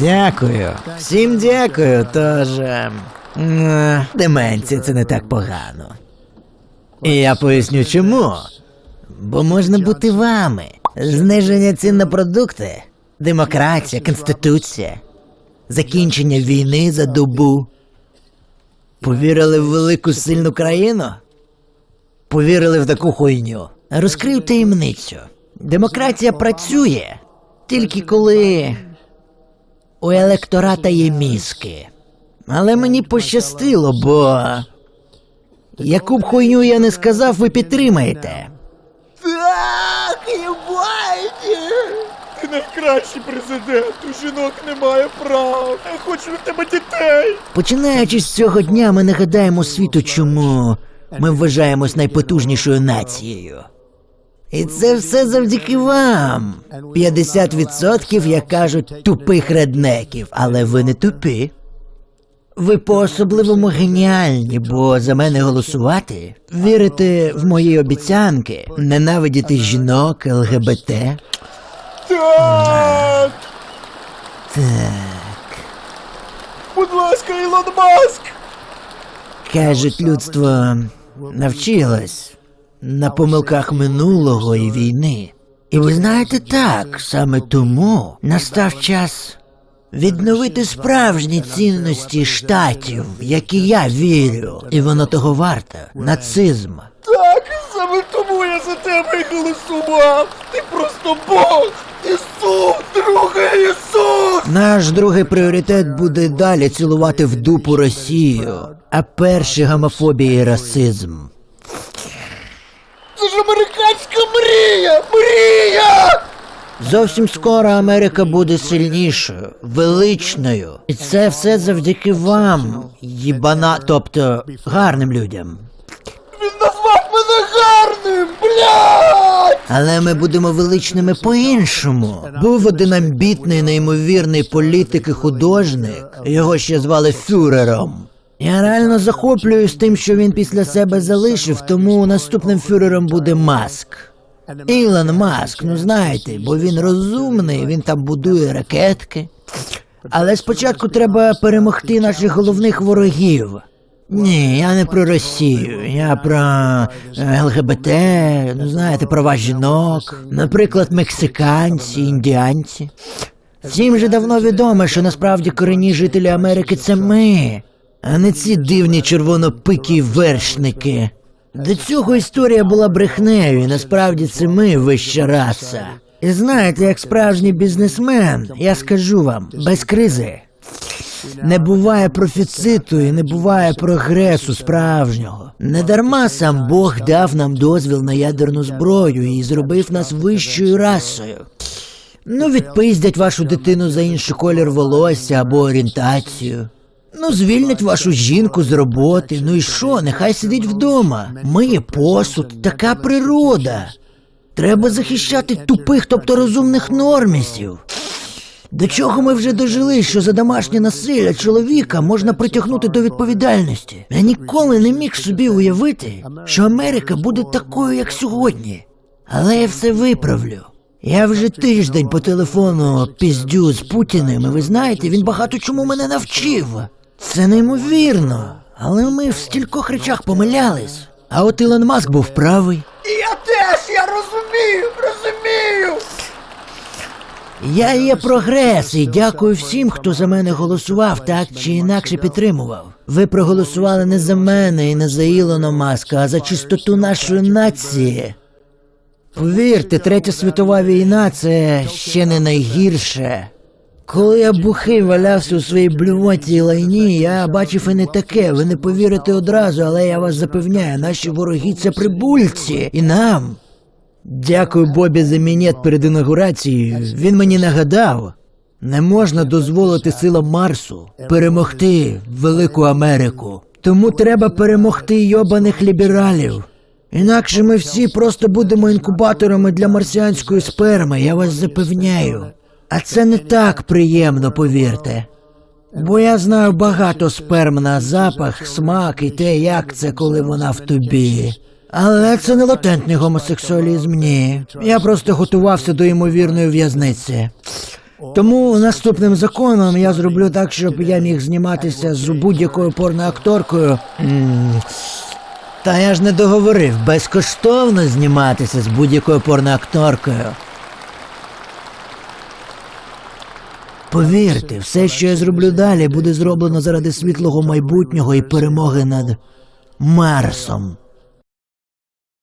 Дякую. Всім дякую, тож. е, м, Деменція це не так погано. І я поясню чому. Бо можна бути вами. Зниження цін на продукти, демократія, конституція, закінчення війни за добу. Повірили в велику сильну країну? Повірили в таку хуйню. Розкрив таємницю. Демократія працює тільки коли у електората є мізки. Але мені пощастило, бо. Яку б хуйню я не сказав, ви підтримаєте. Так, їбайте! Ти найкращий президент, у жінок немає прав. Я хочу від тебе дітей. Починаючи з цього дня, ми нагадаємо світу, чому ми вважаємось найпотужнішою нацією. І це все завдяки вам. 50% як кажуть, тупих реднеків, але ви не тупі. Ви по-особливому геніальні, бо за мене голосувати, вірите в мої обіцянки, ненавидіти жінок, ЛГБТ. Так! Так. Будь ласка, Ілон Маск! Кажуть, людство навчилось на помилках минулого і війни. І ви знаєте так, саме тому настав час відновити справжні цінності штатів, які я вірю, і воно того варте. Нацизм. Так, саме тому я за тебе і голосував! Ти просто Бог! Ісус, другий Ісус! Наш другий пріоритет буде далі цілувати в дупу Росію, а перший гомофобія і расизм. Це ж американська мрія! Мрія! Зовсім скоро Америка буде сильнішою, величною. І це все завдяки вам, їбана, тобто гарним людям. Він назвав мене гарним! Блядь! Але ми будемо величними по-іншому. Був один амбітний, неймовірний політик і художник. Його ще звали Фюрером. Я реально захоплююсь тим, що він після себе залишив, тому наступним фюрером буде Маск. Ілон Маск, ну знаєте, бо він розумний, він там будує ракетки. Але спочатку треба перемогти наших головних ворогів. Ні, я не про Росію, я про е, ЛГБТ, ну знаєте, права жінок, наприклад, мексиканці, індіанці. Всім же давно відомо, що насправді корінні жителі Америки це ми, а не ці дивні червонопикі вершники. До цього історія була брехнею, і насправді це ми вища раса. І знаєте, як справжній бізнесмен, я скажу вам, без кризи не буває профіциту і не буває прогресу справжнього. Недарма сам Бог дав нам дозвіл на ядерну зброю і зробив нас вищою расою. Ну, відпиздять вашу дитину за інший колір волосся або орієнтацію. Ну, звільнять вашу жінку з роботи. Ну і що, нехай сидить вдома. Миє посуд, така природа. Треба захищати тупих, тобто розумних нормісів. До чого ми вже дожили, що за домашнє насилля чоловіка можна притягнути до відповідальності? Я ніколи не міг собі уявити, що Америка буде такою, як сьогодні. Але я все виправлю. Я вже тиждень по телефону піздю з Путіним, і ви знаєте, він багато чому мене навчив. Це неймовірно. Але ми в стількох речах помилялись. А от Ілон Маск був правий. І я теж, я розумію, розумію! Я є прогрес і дякую всім, хто за мене голосував, так чи інакше підтримував. Ви проголосували не за мене і не за Ілона Маска, а за чистоту нашої нації. Повірте, третя світова війна це ще не найгірше. Коли я бухий валявся у своїй блювоті лайні, я бачив і не таке. Ви не повірите одразу, але я вас запевняю, наші вороги це прибульці, і нам. Дякую Бобі за мінет перед інаугурацією. Він мені нагадав. Не можна дозволити силам Марсу перемогти велику Америку. Тому треба перемогти йобаних лібералів. Інакше ми всі просто будемо інкубаторами для марсіанської сперми, я вас запевняю. А це не так приємно, повірте. Бо я знаю багато сперм на запах, смак і те, як це, коли вона в тобі. Але це не латентний гомосексуалізм, ні. Я просто готувався до ймовірної в'язниці. Тому наступним законом я зроблю так, щоб я міг зніматися з будь-якою порноакторкою. Та я ж не договорив безкоштовно зніматися з будь-якою порноакторкою. Повірте, все, що я зроблю далі, буде зроблено заради світлого майбутнього і перемоги над Марсом.